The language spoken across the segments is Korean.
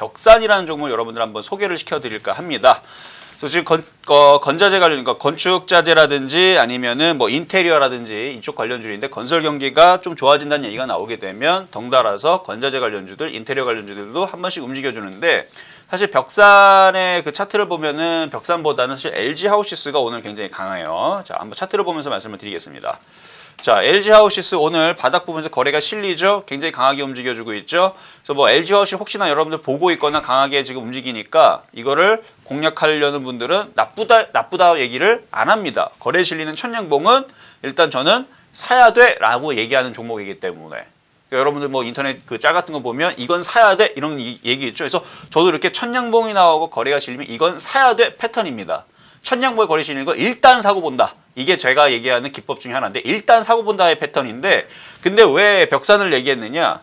벽산이라는 종목을 여러분들 한번 소개를 시켜드릴까 합니다. 그래서 지금 건, 어, 건자재 관련, 그러니까 건축자재라든지 아니면은 뭐 인테리어라든지 이쪽 관련주인데 건설 경기가 좀 좋아진다는 얘기가 나오게 되면 덩달아서 건자재 관련주들, 인테리어 관련주들도 한 번씩 움직여주는데 사실 벽산의 그 차트를 보면은 벽산보다는 사실 LG 하우시스가 오늘 굉장히 강해요. 자, 한번 차트를 보면서 말씀을 드리겠습니다. 자, LG 하우시스 오늘 바닥 부분에서 거래가 실리죠. 굉장히 강하게 움직여주고 있죠. 그래서 뭐 LG 하우시 혹시나 여러분들 보고 있거나 강하게 지금 움직이니까 이거를 공략하려는 분들은 나쁘다 나쁘다 얘기를 안 합니다. 거래 실리는 천냥봉은 일단 저는 사야 돼라고 얘기하는 종목이기 때문에 그러니까 여러분들 뭐 인터넷 그 짤 같은 거 보면 이건 사야 돼 이런 이- 얘기 있죠. 그래서 저도 이렇게 천냥봉이 나오고 거래가 실리면 이건 사야 돼 패턴입니다. 천냥봉에 거래 실리는 거 일단 사고 본다. 이게 제가 얘기하는 기법 중에 하나인데 일단 사고 본다의 패턴인데 근데 왜 벽산을 얘기했느냐?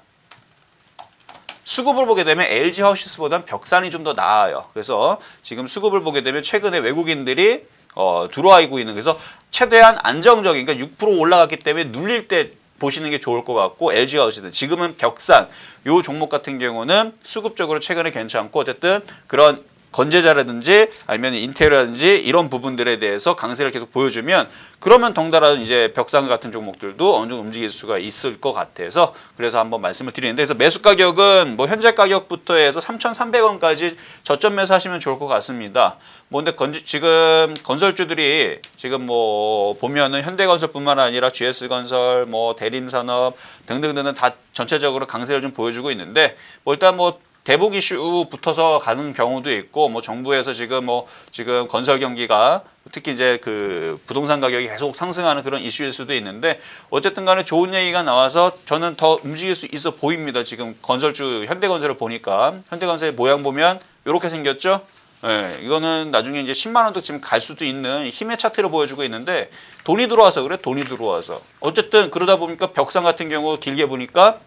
수급을 보게 되면 LG 하우시스보다는 벽산이 좀 더 나아요. 그래서 지금 수급을 보게 되면 최근에 외국인들이 어, 들어와 있고 있는 그래서 최대한 안정적인 그러니까 6% 올라갔기 때문에 눌릴 때 보시는 게 좋을 것 같고 LG 하우시스 지금은 벽산 요 종목 같은 경우는 수급적으로 최근에 괜찮고 어쨌든 그런 건재자라든지 아니면 인테리어라든지 이런 부분들에 대해서 강세를 계속 보여주면 그러면 덩달아 이제 벽상 같은 종목들도 어느 정도 움직일 수가 있을 것 같아서 그래서 한번 말씀을 드리는데 그래서 매수 가격은 뭐 현재 가격부터 해서 3,300원까지 저점 매수하시면 좋을 것 같습니다. 뭐 근데 건 지금 건설주들이 지금 뭐 보면은 현대건설뿐만 아니라 GS건설, 뭐 대림산업 등등등은 다 전체적으로 강세를 좀 보여주고 있는데 뭐 일단 뭐 대북 이슈 붙어서 가는 경우도 있고 뭐 정부에서 지금 뭐 지금 건설 경기가 특히 이제 그 부동산 가격이 계속 상승하는 그런 이슈일 수도 있는데 어쨌든 간에 좋은 얘기가 나와서 저는 더 움직일 수 있어 보입니다. 지금 건설주 현대건설을 보니까 현대건설의 모양 보면 이렇게 생겼죠. 예, 이거는 나중에 이제 10만 원도 지금 갈 수도 있는 힘의 차트를 보여주고 있는데 돈이 들어와서 그래 돈이 들어와서 어쨌든 그러다 보니까 벽상 같은 경우 길게 보니까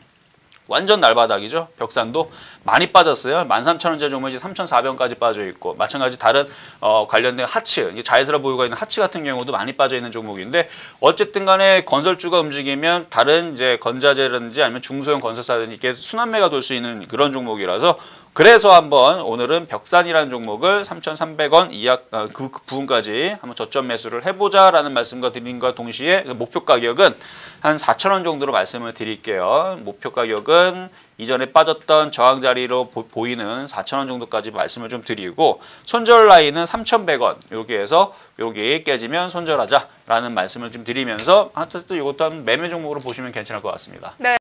완전 날바닥이죠. 벽산도 많이 빠졌어요. 13,000원짜리 종목이 3,400원까지 빠져 있고 마찬가지 다른 어, 관련된 하츠, 자연스러워 보이고 있는 하츠 같은 경우도 많이 빠져 있는 종목인데 어쨌든 간에 건설주가 움직이면 다른 이제 건자재라든지 아니면 중소형 건설사든지 이렇게 순환매가 돌 수 있는 그런 종목이라서 그래서 한번 오늘은 벽산이라는 종목을 3,300원 이하 어, 그 부분까지 한번 저점 매수를 해보자라는 말씀과 드린과 동시에 그 목표 가격은 한 4,000원 정도로 말씀을 드릴게요. 목표 가격은 이전에 빠졌던 저항 자리로 보, 이는 4,000원 정도까지 말씀을 좀 드리고 손절 라인은 3,100원 이렇게 해서 여기 깨지면 손절하자라는 말씀을 좀 드리면서 하여튼 이것도 한 매매 종목으로 보시면 괜찮을 것 같습니다. 네.